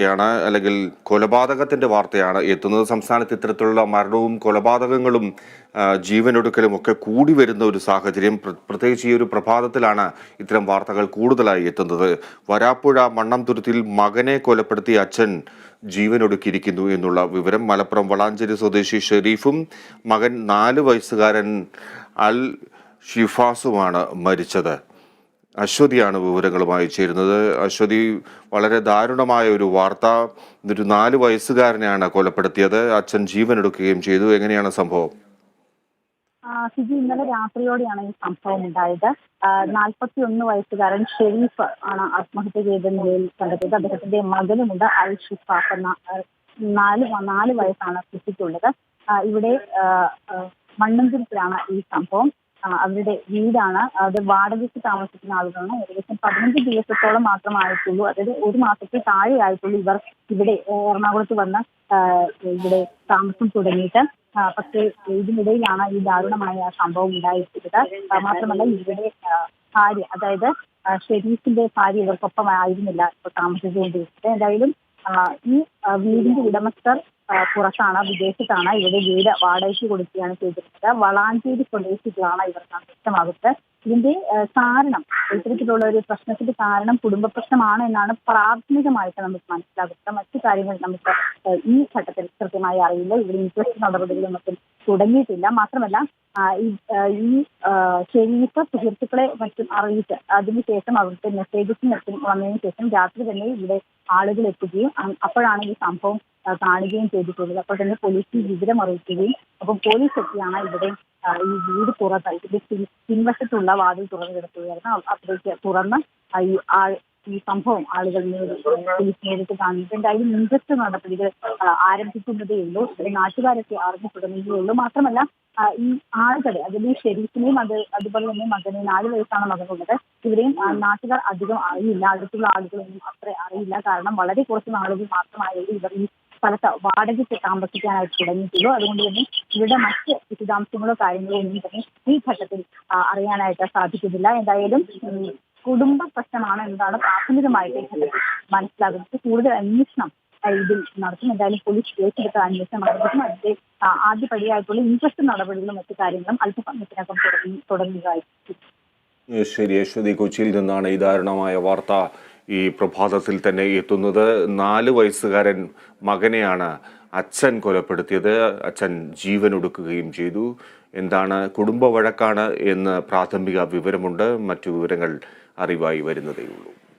യാണ് അല്ലെങ്കിൽ കൊലപാതകത്തിന്റെ വാർത്തയാണ്. എത്തുന്നത് സംസ്ഥാനത്ത് ഇത്തരത്തിലുള്ള മരണവും കൊലപാതകങ്ങളും ജീവനൊടുക്കലും ഒക്കെ കൂടി വരുന്ന ഒരു സാഹചര്യം. പ്ര- പ്രത്യേകിച്ച് ഈ ഒരു പ്രഭാതത്തിലാണ് ഇത്തരം വാർത്തകൾ കൂടുതലായി എത്തുന്നത്. വരാപ്പുഴ മണ്ണംതുരുത്തിൽ മകനെ കൊലപ്പെടുത്തിയ അച്ഛൻ ജീവനൊടുക്കിയിരിക്കുന്നു എന്നുള്ള വിവരം. മലപ്പുറം വളാഞ്ചേരി സ്വദേശി ഷെരീഫും മകൻ നാല് വയസ്സുകാരൻ അൽ ഷിഫാസുമാണ് മരിച്ചത്. അശ്വതിയാണ് വിവരങ്ങളുമായി ചേരുന്നത്. അശ്വതി വളരെ ദാരുണമായ ഒരു വാർത്ത. ഒരു നാല് വയസ്സുകാരനെയാണ് കൊലപ്പെടുത്തിയത്. അച്ഛൻ ജീവൻ എടുക്കുകയും ചെയ്തു. എങ്ങനെയാണ് സംഭവം? സിജി ഇന്നലെ രാത്രിയോടെയാണ് ഈ സംഭവം ഉണ്ടായത്. നാൽപ്പത്തി ഒന്ന് വയസ്സുകാരൻ ഷെരീഫ് ആണ് ആത്മഹത്യ ചെയ്ത നിലയിൽ കണ്ടെത്തിയത്. അദ്ദേഹത്തിന്റെ മകനുമുണ്ട് അൽ ഷിഫാഖ് എന്ന നാല് നാല് വയസ്സാണ് കുട്ടിക്കുള്ളത് ഇവിടെ ആ, ഈ സംഭവം. അവരുടെ വീടാണ്. അത് വാടകയ്ക്ക് താമസിക്കുന്ന ആളുകളാണ്. ഏകദേശം പതിനഞ്ച് ദിവസത്തോളം മാത്രം ആയിട്ടുള്ളൂ അതായത് ഒരു മാസത്തിൽ താഴെ ആയിട്ടുള്ളൂ ഇവർ ഇവിടെ എറണാകുളത്ത് വന്ന് ഇവിടെ താമസം തുടങ്ങിയിട്ട്. പക്ഷേ ഇതിനിടയിലാണ് ഈ ദാരുണമായ സംഭവം ആ, മാത്രമല്ല ഇവിടെ ഭാര്യ അതായത് ഷെരീഫിന്റെ ഭാര്യ ഇവർക്കൊപ്പം ആയിരുന്നില്ല ഇപ്പൊ താമസിച്ചുകൊണ്ടിരിക്കുന്നത് എന്തായാലും ഈ വീടിന്റെ ഉടമസ്ഥർ പുറത്താണ് വിദേശത്താണ് ഇവിടെ വീട് വാടകയ്ക്ക് കൊടുക്കുകയാണ് ചെയ്തിരുന്നത്. വളാഞ്ചേരി സ്വദേശികളാണ് ഇവർ വ്യക്തമാകുന്നത് ഇതിന്റെ കാരണം ഇത്തരത്തിലുള്ള ഒരു പ്രശ്നത്തിന്റെ കാരണം കുടുംബ പ്രശ്നമാണ് എന്നാണ് പ്രാഥമികമായിട്ട് നമുക്ക് മനസ്സിലാകുന്നത്. മറ്റു കാര്യങ്ങൾ നമുക്ക് ഈ ഘട്ടത്തിൽ കൃത്യമായി അറിയില്ല. ഇവിടെ ഇൻക്വസ്റ്റ് നടപടികളും മറ്റും തുടങ്ങിയിട്ടില്ല. മാത്രമല്ല ഈ ഷെരീഫ് സുഹൃത്തുക്കളെ മറ്റും അറിയിച്ച് അതിനുശേഷം അവിടുത്തെ മെസ്സേജസും മറ്റും വന്നതിന് ശേഷം രാത്രി തന്നെ ഇവിടെ ആളുകൾ എത്തുകയും അപ്പോഴാണ് ഈ സംഭവം കാണുകയും ചെയ്തിട്ടുള്ളത്. അപ്പോൾ തന്നെ പോലീസിൽ വിവരം അറിയിക്കുകയും അപ്പം പോലീസ് എത്തിയാണ് ഇവിടെ ഈ വീട് തുറന്ന് ഇതിന്റെ പിൻ- പിൻവശത്തുള്ള വാതിൽ തുറന്നു കിടക്കുകയായിരുന്നു. അപ്പോഴേക്ക് തുറന്ന് ഈ ഈ സംഭവം ആളുകൾ നേരിട്ട് കാണുന്നത് എന്തായാലും ഇൻട്രസ്റ്റ് നടപടികൾ ആരംഭിക്കുന്നതേ ഉള്ളൂ. നാട്ടുകാരൊക്കെ തുടങ്ങുകയേ ഉള്ളൂ. മാത്രമല്ല ഈ ആളുകളെ അതിൽ ഷെരീഫിനെയും അത് അതുപോലെ തന്നെ മകനെ നാല് വയസ്സാണ് മകനുള്ളത്. ഇവരെയും നാട്ടുകാർ അധികം അറിയില്ല. അടുത്തുള്ള ആളുകളൊന്നും അത്ര അറിയില്ല. കാരണം വളരെ കുറച്ച് നാളുകൾ മാത്രമായത് ഇവർ ഈ സ്ഥലത്ത് വാടകയ്ക്ക് താമസിക്കാനായിട്ട് തുടങ്ങിയിട്ടുള്ളൂ. അതുകൊണ്ട് തന്നെ ഇവരുടെ മറ്റ് വിശദാംശങ്ങളോ കാര്യങ്ങളോ ഒന്നും തന്നെ ഈ ഘട്ടത്തിൽ അറിയാനായിട്ട് സാധിക്കുന്നില്ല. എന്തായാലും കുടുംബ പ്രശ്നമാണ് എന്നതാണ് പ്രാഥമികമായിട്ട് മനസ്സിലാകുന്നത്. കൂടുതൽ അന്വേഷണം ഇതിൽ നടത്തും. എന്തായാലും പോലീസ് കേസെടുത്ത അന്വേഷണം നടത്തും അതിന്റെ ആദ്യപടിയായിട്ടുള്ള ഇൻട്രസ്റ്റ് നടപടികളും മറ്റു കാര്യങ്ങളും അല്പസമയത്തിനകം തുടങ്ങി തുടങ്ങുകയായിരിക്കും. ശരി അശ്വതി കൊച്ചിയിൽ നിന്നാണ് ഈ ദാരുണമായ വാർത്ത ഈ പ്രഭാതത്തിൽ തന്നെ എത്തുന്നത്. നാല് വയസ്സുകാരൻ മകനെയാണ് അച്ഛൻ കൊലപ്പെടുത്തിയത് അച്ഛൻ ജീവൻ ഒടുക്കുകയും ചെയ്തു. എന്താണ് കുടുംബ വഴക്കാണ് എന്ന് പ്രാഥമിക വിവരമുണ്ട്. മറ്റു വിവരങ്ങൾ അറിവായി വരുന്നതേയുള്ളൂ.